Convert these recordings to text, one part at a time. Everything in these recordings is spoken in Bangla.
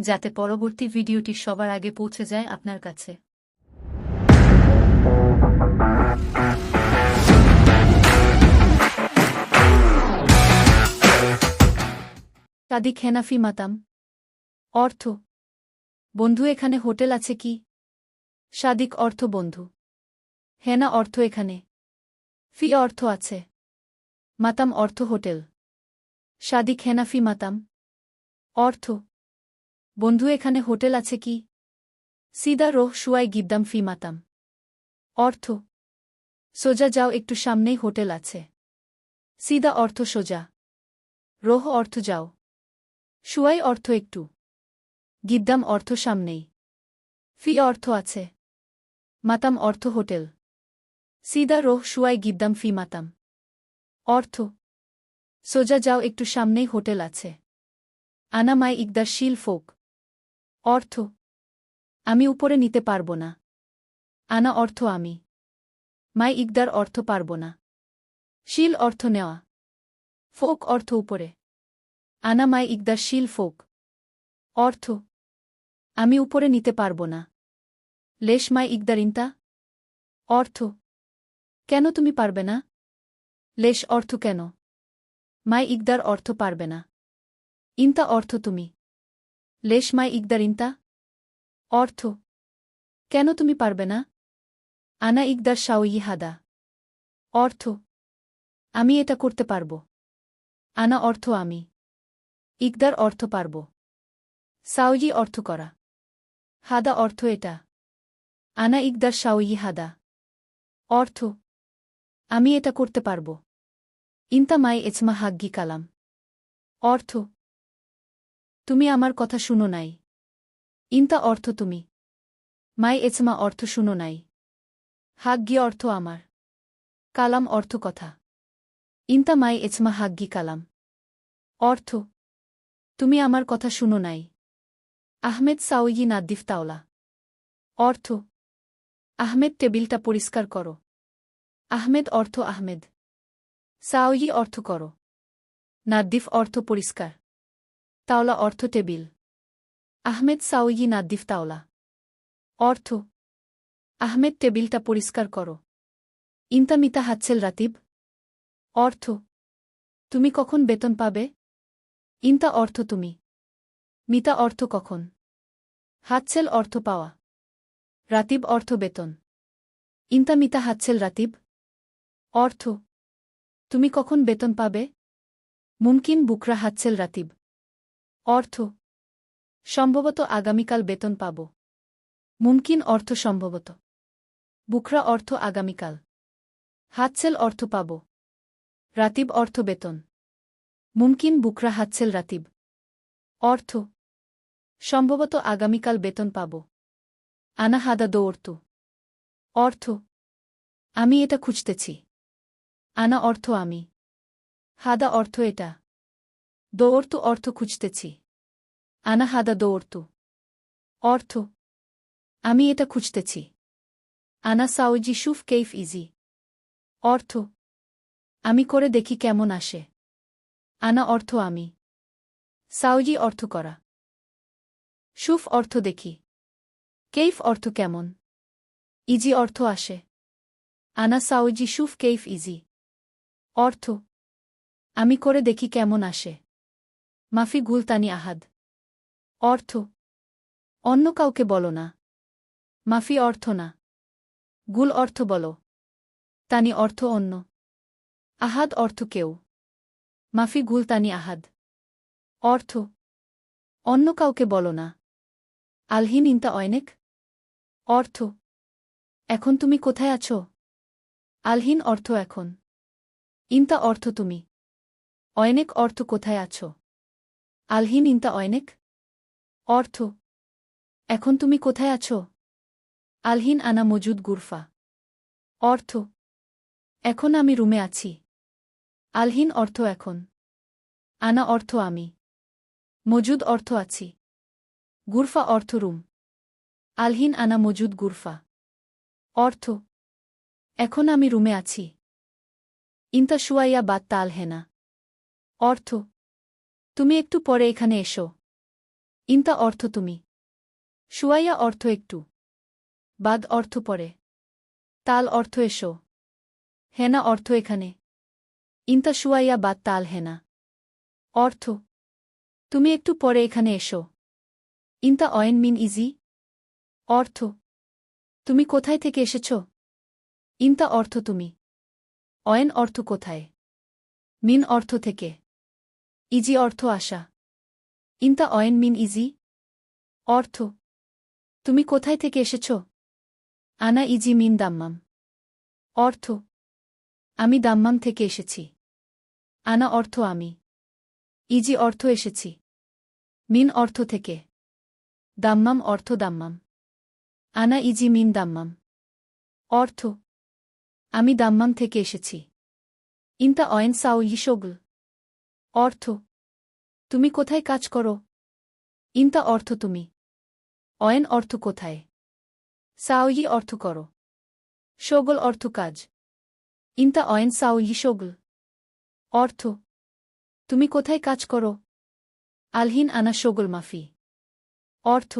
যাতে পরবর্তী ভিডিওটি সবার আগে পৌঁছে যায় আপনার কাছে। সাদিক হেনাফি মাতাম। অর্থ, বন্ধু এখানে হোটেল আছে কি? সাদিক অর্থ বন্ধু। হেনা অর্থ এখানে। ফি অর্থ আছে। মাতাম অর্থ হোটেল। সাদিক হেনাফি মাতাম। অর্থ বন্ধু, এখানে হোটেল আছে কি? সিদা রোহ শুয়াই গিদ্দাম ফি মাতাম। অর্থ, সোজা যাও, একটু সামনেই হোটেল আছে। সিদা, অর্থ সোজা। রোহ, অর্থ যাও। শুয়াই, অর্থ একটু। গিদ্দাম, অর্থ সামনেই। ফি, অর্থ আছে। মাতাম, অর্থ হোটেল। সিদা, রোহ, শুয়াই গিদ্দাম ফি মাতাম। অর্থ, সোজা যাও, একটু সামনেই হোটেল আছে। আনামাই ইকদার শিল ফোক। অর্থ। আমি উপরে নিতে পারব না। আনা অর্থ আমি। মাই ইকদার অর্থ পারব না। শিল অর্থ নেওয়া। ফোক অর্থ উপরে। আনা মাই ইকদার শিল ফোক। অর্থ। আমি উপরে নিতে পারব না। লেশ মাই ইকদার ইন্তা। অর্থ। কেন তুমি পারবে না? লেশ অর্থ কেন? মাই ইকদার অর্থ পারবে না। ইন্তা অর্থ তুমি। লেশ মাই ইকদার ইন্তা অর্থ, কেন তুমি পারবে না? আনা ইকদার শাওয়ি হাদা অর্থ, আমি এটা করতে পারব। আনা অর্থ, আমি ইকদার অর্থ পারব। সাউজি অর্থ করা। হাদা অর্থ এটা। আনা ইকদার শাওয়ি হাদা অর্থ, আমি এটা করতে পারব। ইন্তা মাই এচমা হাগ্গি কালাম। অর্থ তুমি আমার কথা শুনো নাই। ইন্তা অর্থ তুমি। মাই এচমা অর্থ শুনো নাই। হাগ্গি অর্থ আমার। কালাম অর্থ কথা। ইন্তা মাই এচমা হাগ্গি কালাম। অর্থ, তুমি আমার কথা শুনো নাই। আহমেদ সাউয়ি নাদ্দিফ তাওলা। অর্থ, আহমেদ টেবিলটা পরিষ্কার করো। আহমেদ অর্থ আহমেদ। সাউয়ি অর্থ করো। নাদ্দিফ অর্থ পরিষ্কার। তাওলা অর্থ টেবিল। আহমেদ সাউয়ি নাদ্দিফ তাওলা অর্থ, আহমেদ টেবিলটা পরিষ্কার করো। ইন্তামিতা হাচ্ছেল রাতিব? অর্থ, তুমি কখন বেতন পাবে? ইন্তা অর্থ তুমি। মিতা অর্থ কখন? হাচ্ছেল অর্থ পাওয়া। রাতিব অর্থ বেতন। ইন্তামিতা হাচ্ছেল রাতিব? অর্থ, তুমি কখন বেতন পাবে? মুমকিন বুকরা হাচ্ছেল রাতিব। অর্থ। সম্ভবত আগামীকাল বেতন পাব। মুমকিন অর্থ সম্ভবত। বুকরা অর্থ আগামীকাল। হাতছেল অর্থ পাব। রাতিব অর্থ বেতন। মুমকিন বুকরা হাতছেল রাতিব। অর্থ। সম্ভবত আগামীকাল বেতন পাব। আনা হাদা দৌড়তু। অর্থ। আমি এটা খুঁজতেছি। আনা অর্থ আমি। হাদা অর্থ এটা। দৌড়তু অর্থ খুঁজতেছি। আনা হাদা দৌড়তু। অর্থ, আমি এটা খুঁজতেছি। আনা সাউজি সুফ কেইফ ইজি। অর্থ, আমি করে দেখি কেমন আসে। আনা অর্থ, আমি। সাউজি অর্থ করা। সুফ অর্থ দেখি। কেইফ অর্থ কেমন? ইজি অর্থ আসে। আনা সাউজি সুফ কেইফ ইজি। অর্থ, আমি করে দেখি কেমন আসে। মাফি গুলতানি আহাদ। অর্থ, অন্য কাউকে বলো না। মাফি অর্থ না। গুল অর্থ বলো। তানি অর্থ অন্য। আহাদ অর্থ কেউ। মাফি গুলতানি আহাদ। অর্থ, অন্য কাউকে বলো না। আলহিন ইন্তা অয়নেক। অর্থ, এখন তুমি কোথায় আছো? আলহিন অর্থ এখন। ইন্তা অর্থ তুমি। অয়নেক অর্থ কোথায় আছো? আলহিন ইন্তা অয়নেক? অর্থ, এখন তুমি কোথায় আছো? আলহিন আনা মজুদ গুরফা। অর্থ, এখন আমি রুমে আছি। আলহিন অর্থ এখন। আনা অর্থ আমি। মজুদ অর্থ আছি। গুরফা অর্থ রুম। আলহিন আনা মজুদ গুরফা। অর্থ, এখন আমি রুমে আছি। ইন্তা শুয়াইয়া বাদ তাল হেনা। অর্থ তুমি একটু পরে এখানে এসো। ইন্তা অর্থ তুমি। শুয়াইয়া অর্থ একটু। বাদ অর্থ পরে। তাল অর্থ এসো। হেনা অর্থ এখানে। ইন্তা শুয়াইয়া বাদ তাল হেনা। অর্থ, তুমি একটু পরে এখানে এসো। ইন্তা অয়েন মিন ইজি। অর্থ, তুমি কোথায় থেকে এসেছ? ইন্তা অর্থ তুমি। অয়েন অর্থ কোথায়? মিন অর্থ থেকে। ইজি অর্থ আশা। ইন্তা অয়েন মিন ইজি। অর্থ, তুমি কোথায় থেকে এসেছ? আনা ইজি মিন দাম্মাম। অর্থ, আমি দাম্মাম থেকে এসেছি। আনা অর্থ, আমি। ইজি অর্থ এসেছি। মিন অর্থ থেকে। দাম্মাম অর্থ দাম্মাম। আনা ইজি মিন দাম্মাম। অর্থ, আমি দাম্মাম থেকে এসেছি। ইন্তা অয়েন সাও ইশোগল অর্থ। তুমি কোথায় কাজ করো? ইন্তা অর্থ তুমি। অয়েন অর্থ কোথায়? সাওয়ি অর্থ করো। শোগল অর্থ কাজ। ইন্তা অয়েন সাওয়ি শোগল। অর্থ। তুমি কোথায় কাজ করো? আলহিন আনা শোগল মাফি। অর্থ।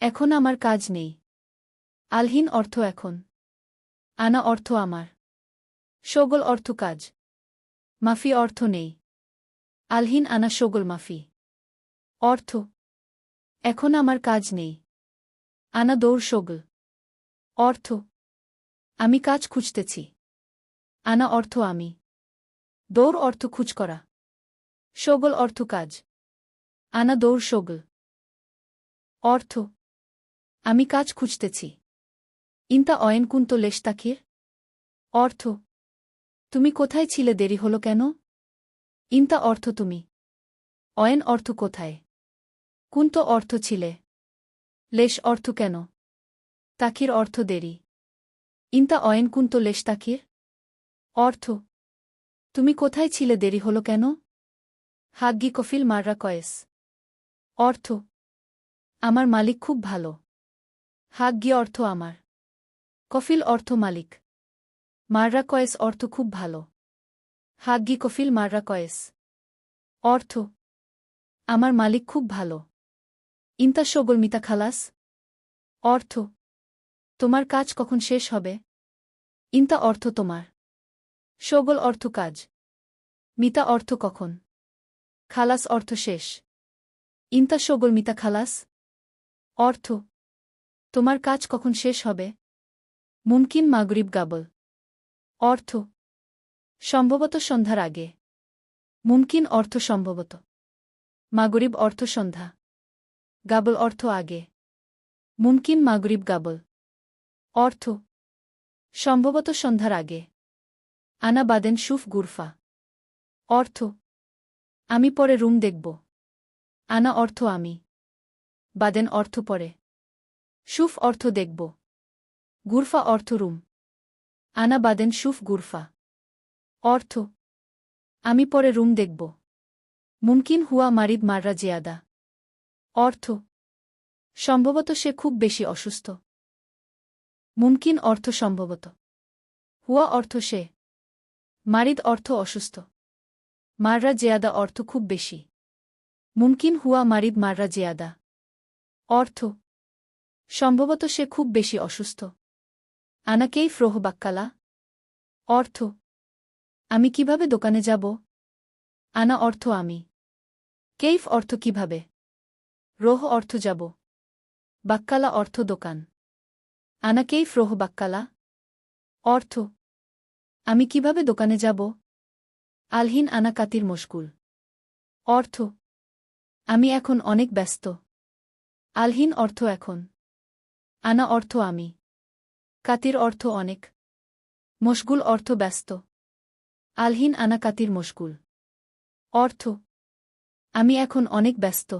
এখন আমার কাজ নেই। আলহিন অর্থ এখন। আনা অর্থ আমার। শোগল অর্থ কাজ। মাফি অর্থ নেই। আলহিন আনা শোগল মাফি। অর্থ, এখন আমার কাজ নেই। আনা দৌড় শোগল অর্থ, আমি কাজ খুঁজতেছি। আনা অর্থ আমি। দৌড় অর্থ খুঁজ করা। শোগল অর্থ কাজ। আনা দৌড় শোগল অর্থ, আমি কাজ খুঁজতেছি। ইন্তা অয়েন কুন্ত লেশতাকির অর্থ, তুমি কোথায় ছিলে দেরি হলো কেন? ইন্তা অর্থ তুমি। অয়েন অর্থ কোথায়? কুন্ত অর্থ ছিলে। লেশ অর্থ কেন? তাকির অর্থ দেরি। ইন্তা অয়েন কুন্ত লেশ তাকির? অর্থ, তুমি কোথায় ছিলে দেরি হলো কেন? হাগ্গি কফিল মাররা কয়েস। অর্থ, আমার মালিক খুব ভালো। হাগ্গি অর্থ আমার। কফিল অর্থ মালিক। মাররা কয়েস অর্থ খুব ভালো। হাগ্গি কফিল মাররা কয়েস। অর্থ, আমার মালিক খুব ভালো। ইন্তা শোগল মিতা খালাস। অর্থ, তোমার কাজ কখন শেষ হবে? ইন্তা অর্থ তোমার। শোগল অর্থ কাজ। মিতা অর্থ কখন? খালাস অর্থ শেষ। ইন্তা সগল মিতা খালাস। অর্থ, তোমার কাজ কখন শেষ হবে? মুমকিন মাগরিব গাবল। অর্থ সম্ভবত সন্ধ্যার আগে। মুমকিন অর্থ সম্ভবত। মাগরিব অর্থ সন্ধ্যা। গাবল অর্থ আগে। মুমকিন মাগরিব গাবল। অর্থ, সম্ভবত সন্ধ্যার আগে। আনা বাদেন সুফ গুরফা। অর্থ, আমি পরে রুম দেখব। আনা অর্থ আমি। বাদেন অর্থ পরে। সুফ অর্থ দেখব। গুরফা অর্থ রুম। আনা বাদেন সুফ গুরফা। অর্থ। আমি পরে রুম দেখব। মুমকিন হুয়া মারিদ মাররা জিয়াদা। অর্থ। সম্ভবত সে খুব বেশি অসুস্থ। মুমকিন অর্থ সম্ভবত। হুয়া অর্থ সে। মারিদ অর্থ অসুস্থ। মাররা জেয়াদা অর্থ খুব বেশি। মুমকিন হুয়া মারিদ মাররা জেয়াদা। অর্থ। সম্ভবত সে খুব বেশি অসুস্থ। আনাকেই ফ্রোহ বাক্কালা অর্থ। আমি কীভাবে দোকানে যাব? আনা অর্থ আমি। কেইফ অর্থ কীভাবে? রোহ অর্থ যাব। বাক্কালা অর্থ দোকান। আনা কেইফ রোহ বাক্কালা? অর্থ, আমি কীভাবে দোকানে যাব? আলহিন আনা কাতির মুশকুল অর্থ, আমি এখন অনেক ব্যস্ত। আলহিন অর্থ এখন। আনা অর্থ আমি। কাতির অর্থ অনেক। মশগুল অর্থ ব্যস্ত। আলহিন আনাকাতির মশকুল অর্থ আমি এখন অনেক ব্যস্ত।